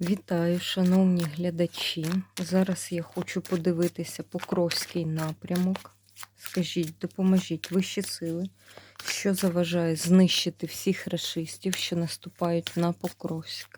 Вітаю, шановні глядачі. Зараз я хочу подивитися Покровський напрямок. Скажіть, допоможіть вищі сили, що заважає знищити всіх расистів, що наступають на Покровськ.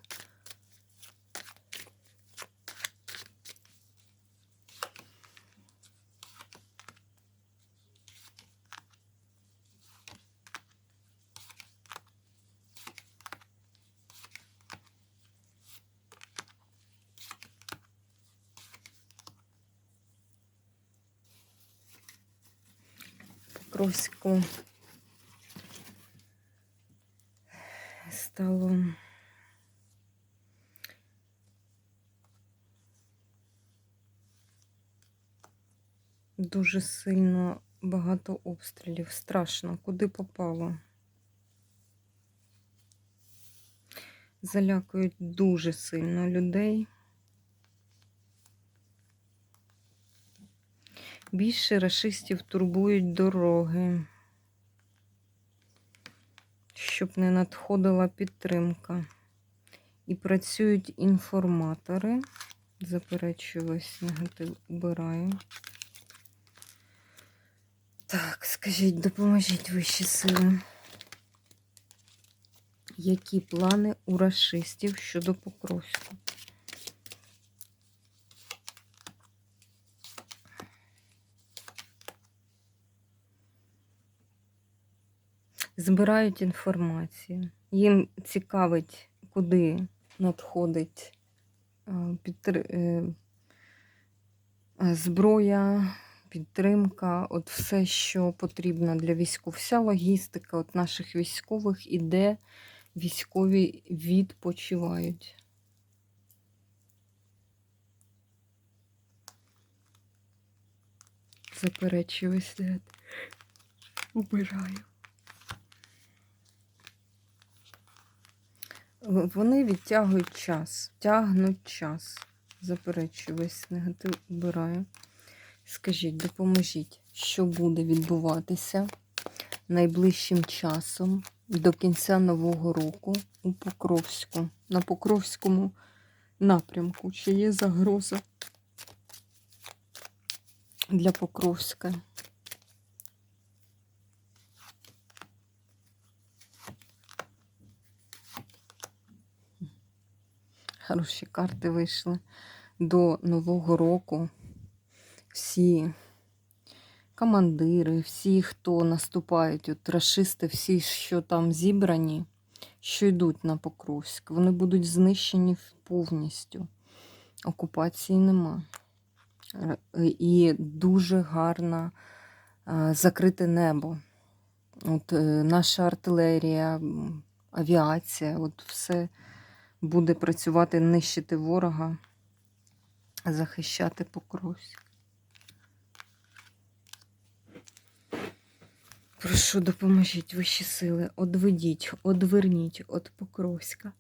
Покровську стало дуже сильно багато обстрілів. Страшно, куди попало. Залякують дуже сильно людей. Більше рашистів турбують дороги, щоб не надходила підтримка. І працюють інформатори. Заперечую весь негатив убираю. Так, скажіть, допоможіть вищі сили. Які плани у рашистів щодо Покровську? Збирають інформацію. Їм цікавить, куди надходить е, підтр- е, е, зброя, підтримка, от все, що потрібно для військових. Вся логістика от наших військових іде, військові відпочивають. Заперечую. Убираю. Вони відтягують час, тягнуть час. Заперечую, весь негатив убираю. Скажіть, допоможіть, що буде відбуватися найближчим часом до кінця нового року у Покровську, на Покровському напрямку. Чи є загроза для Покровська? Хороші карти вийшли до Нового року. Всі командири, всі, хто наступають, от рашисти, всі, що там зібрані, що йдуть на Покровськ, вони будуть знищені повністю. Окупації нема. І дуже гарно закрите небо. От е, наша артилерія, авіація, от все буде працювати, нищити ворога, захищати Покровськ. Прошу, допоможіть вищі сили, одведіть, одверніть від Покровська.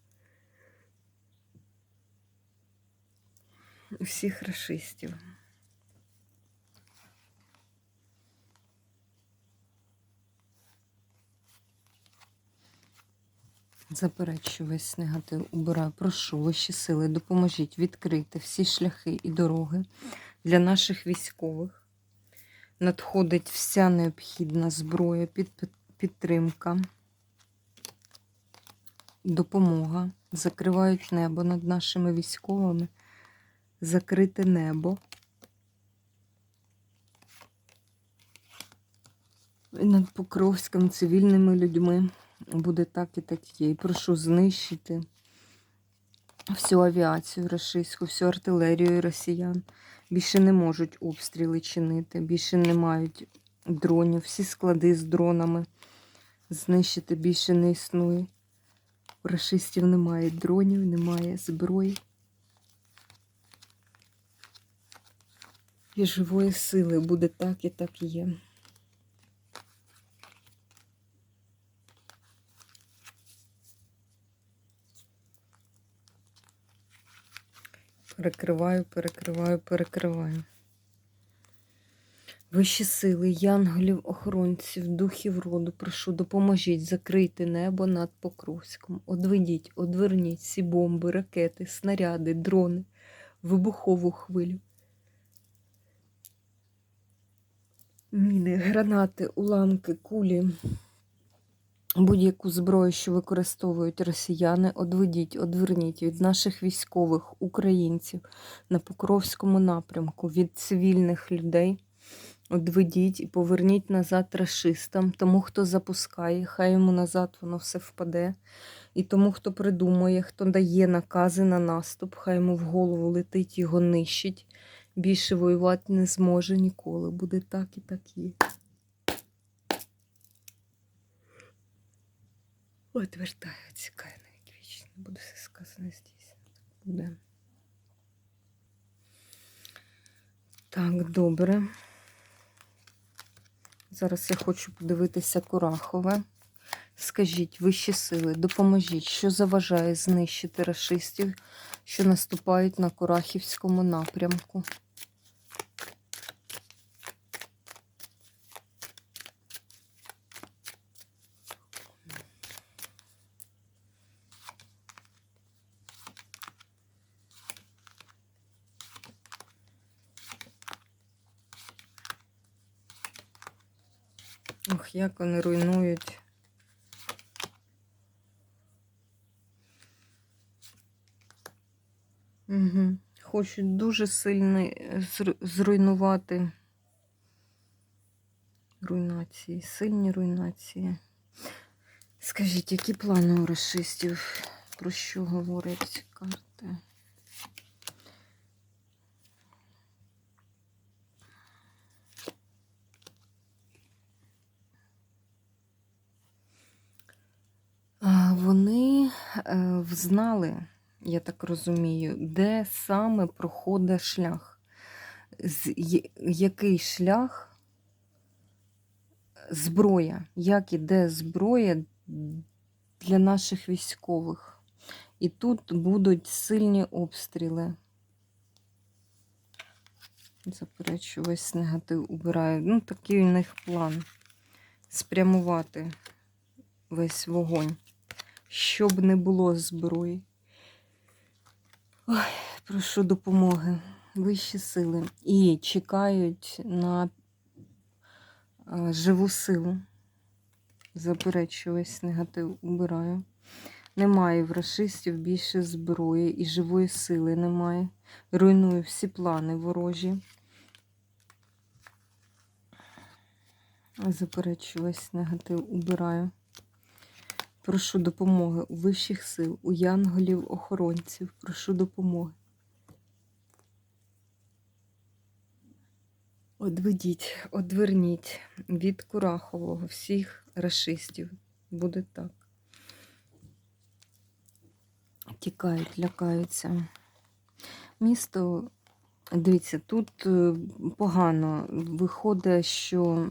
Усіх рашистів. Заперечую весь негатив, убираю. Прошу вищі сили, допоможіть відкрити всі шляхи і дороги для наших військових. Надходить вся необхідна зброя, під, підтримка, допомога. Закривають небо над нашими військовими. Закрите небо. Над Покровським цивільними людьми буде так і так є. І прошу знищити всю авіацію російську, всю артилерію росіян. Більше не можуть обстріли чинити, більше не мають дронів, всі склади з дронами знищити більше не існує. У рашистів немає дронів, немає зброї. І живої сили буде так і так є. Перекриваю, перекриваю, перекриваю. Вищі сили, янголів, охоронців, духів роду, прошу, допоможіть закрити небо над Покровськом. Одведіть, одверніть всі бомби, ракети, снаряди, дрони, вибухову хвилю. Міни, гранати, уламки, кулі, будь-яку зброю, що використовують росіяни, одведіть, одверніть від наших військових українців на Покровському напрямку, від цивільних людей. Одведіть і поверніть назад рашистам, тому, хто запускає, хай йому назад воно все впаде. І тому, хто придумує, хто дає накази на наступ, хай йому в голову летить, його нищить. Більше воювати не зможе ніколи. Буде так і так є. От вертаю, цікає навіть вічно. Буде все сказане здійснено. Буде. Так, добре. Зараз я хочу подивитися Курахове. Скажіть, вищі сили, допоможіть, що заважає знищити рашистів, що наступають на Курахівському напрямку. Як вони руйнують. Угу. Хочуть дуже сильно зруйнувати руйнації, сильні руйнації. Скажіть, які плани у расистів? Про що говорять карти? Вони е, взнали, я так розумію, де саме проходить шлях. Який шлях зброя, як іде зброя для наших військових. І тут будуть сильні обстріли. Заперечу, весь негатив убираю. Ну, такий у них план спрямувати весь вогонь, щоб не було зброї. Ой, прошу допомоги, вищі сили. І чекають на живу силу. Заперечу, негатив убираю. Немає в расистів більше зброї і живої сили немає. Руйную всі плани ворожі. Заперечу, негатив убираю. Прошу допомоги у вищих сил, у янголів-охоронців. Прошу допомоги. Одведіть, одверніть від Курахового всіх рашистів. Буде так. Тікають, лякаються. Місто, дивіться, тут е, погано виходить, що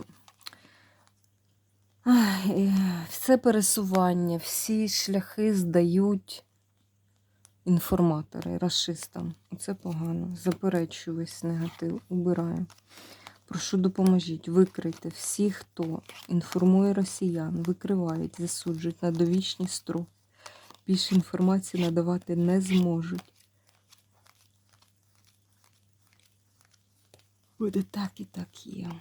Ай, все пересування, всі шляхи здають інформатори расистам. Це погано. Заперечую весь негатив, убираю. Прошу допоможіть, викрийте всіх, хто інформує росіян, викривають, засуджують на довічні строк. Більше інформації надавати не зможуть. Буде так і так є.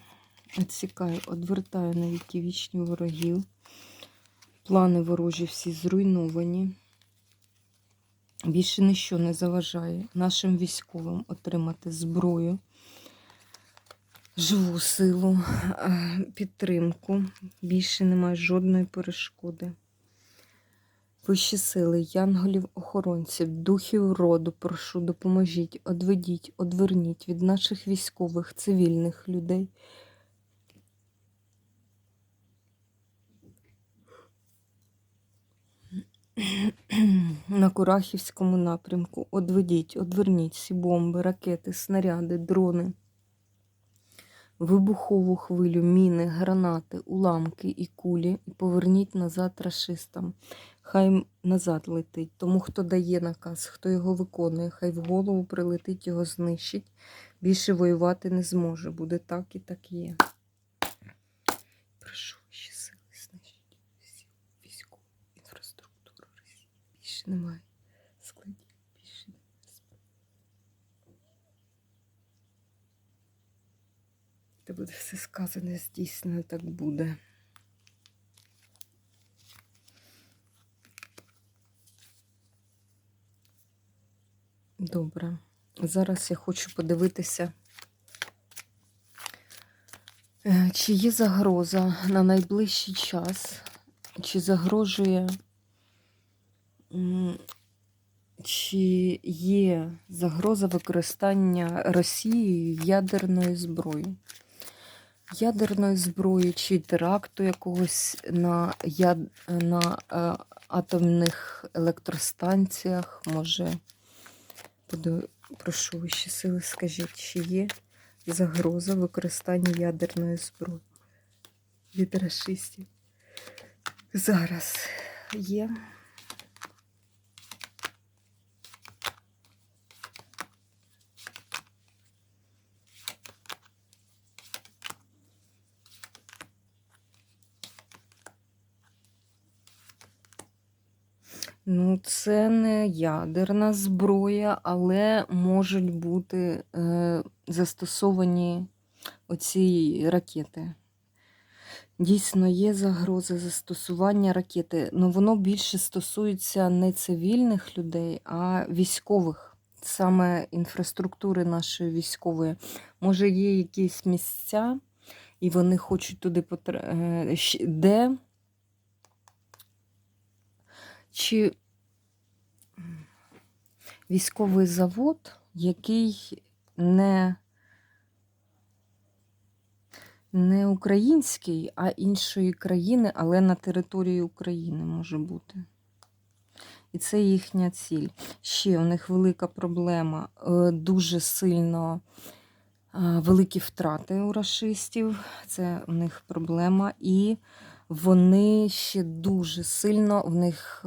Відсікаю, одвертаю і вічні ворогів. Плани ворожі всі зруйновані. Більше ніщо не заважає нашим військовим отримати зброю, живу силу, е, підтримку. Більше немає жодної перешкоди. Вищі сили, янголів, охоронців, духів роду, прошу, допоможіть, одведіть, одверніть від наших військових, цивільних людей. На Курахівському напрямку одведіть, одверніть всі бомби, ракети, снаряди, дрони, вибухову хвилю, міни, гранати, уламки і кулі, і поверніть назад рашистам. хай назад летить. Тому хто дає наказ, хто його виконує, хай в голову прилетить, його знищить. Більше воювати не зможе. Буде так і так є. Прошу ще сили знищити всю військову інфраструктуру Росії. Немає складів, більше. Та буде все сказане, здійснено, так буде. Добре. Зараз я хочу подивитися, е, чи є загроза на найближчий час, чи загрожує, чи є загроза використання Росією ядерної зброї. Ядерної зброї чи теракту якогось на, яд... на е, атомних електростанціях, може. Буду, прошу вищі сили, скажіть, чи є загроза використання ядерної зброї від расистів? Зараз є. Ну, це не ядерна зброя, але можуть бути е, застосовані оці ракети. Дійсно, є загроза застосування ракети. Ну, воно більше стосується не цивільних людей, а військових, саме інфраструктури нашої військової. Може, є якісь місця, і вони хочуть туди потрапити, де чи військовий завод, який не, не український, а іншої країни, але на території України може бути. І це їхня ціль. Ще у них велика проблема, е, дуже сильно е, великі втрати у расистів. Це у них проблема. І вони ще дуже сильно в них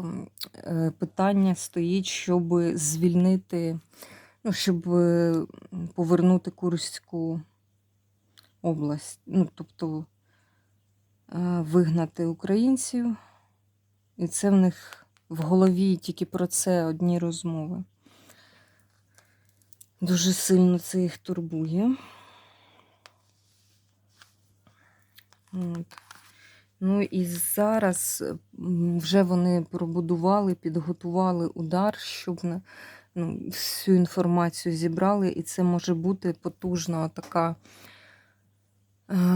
е, питання стоїть, щоб звільнити, ну, щоб е, повернути Курську область, ну, тобто е, вигнати українців. І це в них в голові тільки про це одні розмови. Дуже сильно це їх турбує. От. Ну і зараз вже вони пробудували, підготували удар, щоб ну, всю інформацію зібрали, і це може бути потужна така,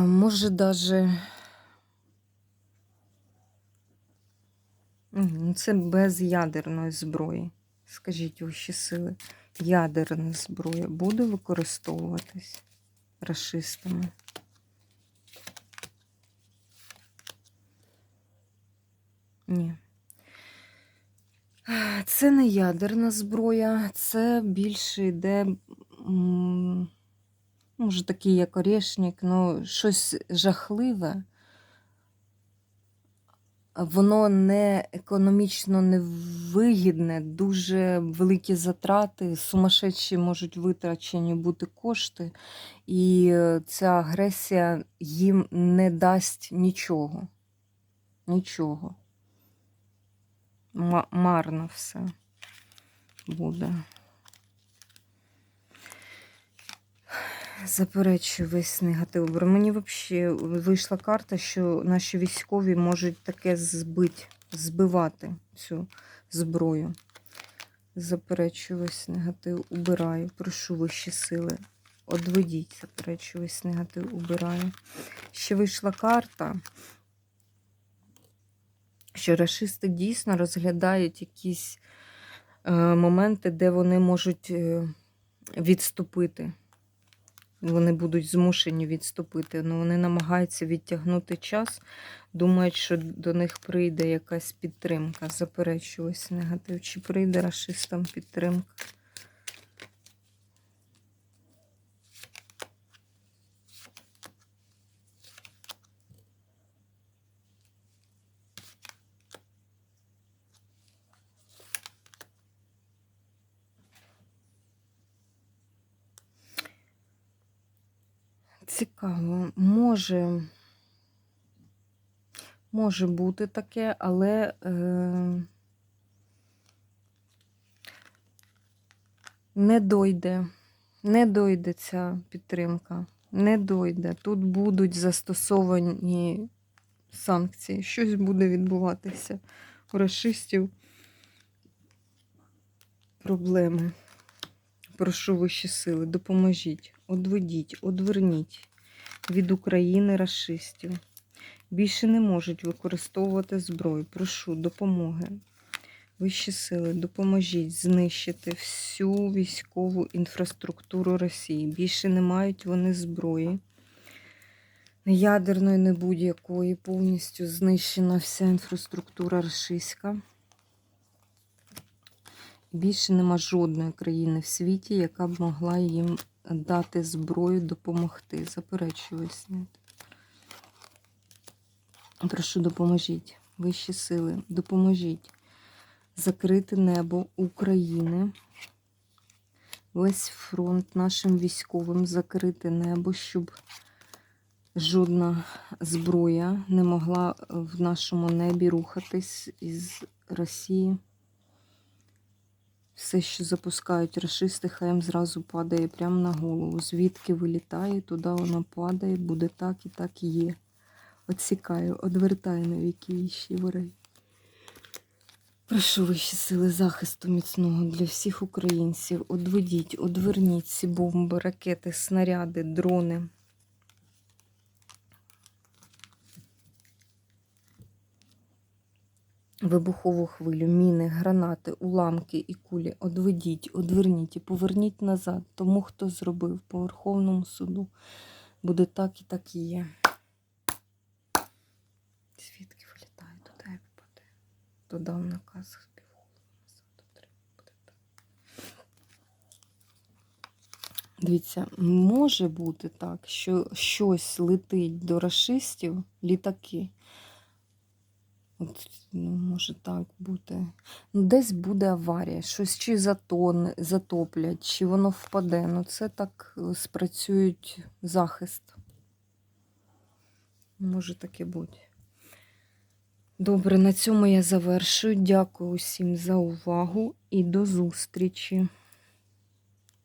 може даже. Ну, це без ядерної зброї. Скажіть ваші сили. Ядерна зброя буде використовуватись расистами? Ні. Це не ядерна зброя, це більше йде, може, такий як орешник, ну щось жахливе. Воно не економічно невигідне, дуже великі затрати, сумасшедші можуть витрачені бути кошти, і ця агресія їм не дасть нічого. Нічого марно все буде. Заперечую весь негатив. Бо мені взагалі вийшла карта, що наші військові можуть таке збити, збивати цю зброю. Заперечую весь негатив, убираю. Прошу вищі сили. Одведіть, заперечую весь негатив, убираю. Ще вийшла карта що расисти дійсно розглядають якісь е, моменти, де вони можуть е, відступити. Вони будуть змушені відступити. але Вони намагаються відтягнути час, думають, що до них прийде якась підтримка. Заперечуюсь негатив. Чи прийде расистам підтримка? Цікаво, може, може бути таке, але е, не дойде, не дойде ця підтримка, не дойде. Тут будуть застосовані санкції, щось буде відбуватися у расистів. Проблеми. Прошу вищі сили, допоможіть, одведіть, одверніть від України расистів. Більше не можуть використовувати зброю. Прошу допомоги. Вищі сили, допоможіть знищити всю військову інфраструктуру Росії. Більше не мають вони зброї. Ядерної, не будь-якої. Повністю знищена вся інфраструктура російська. Більше нема жодної країни в світі, яка б могла їм дати зброю, допомогти. Заперечую зняти. Прошу, допоможіть. Вищі сили, допоможіть закрити небо України. Весь фронт нашим військовим закрити небо, щоб жодна зброя не могла в нашому небі рухатись із Росії. Все, що запускають рашисти, хай зразу падає прямо на голову. Звідки вилітає, туди воно падає, буде так і так і є. Отсікаю, одвертаю на віки віщі ворей. Прошу вищі сили захисту міцного для всіх українців. Одведіть, одверніть ці бомби, ракети, снаряди, дрони. Вибухову хвилю, міни, гранати, уламки і кулі. Одведіть, одверніть і поверніть назад тому, хто зробив по Верховному суду. Буде так і так і є. Звідки вилітає, туди і попаде. То дав наказ буде. Дивіться, може бути так, що щось летить до рашистів, літаки. Ну, може так бути. Ну, десь буде аварія, щось чи затон, затоплять, чи воно впаде. Ну, це так е, спрацюють захист. Може таке бути. Добре, на цьому я завершую. Дякую усім за увагу і до зустрічі.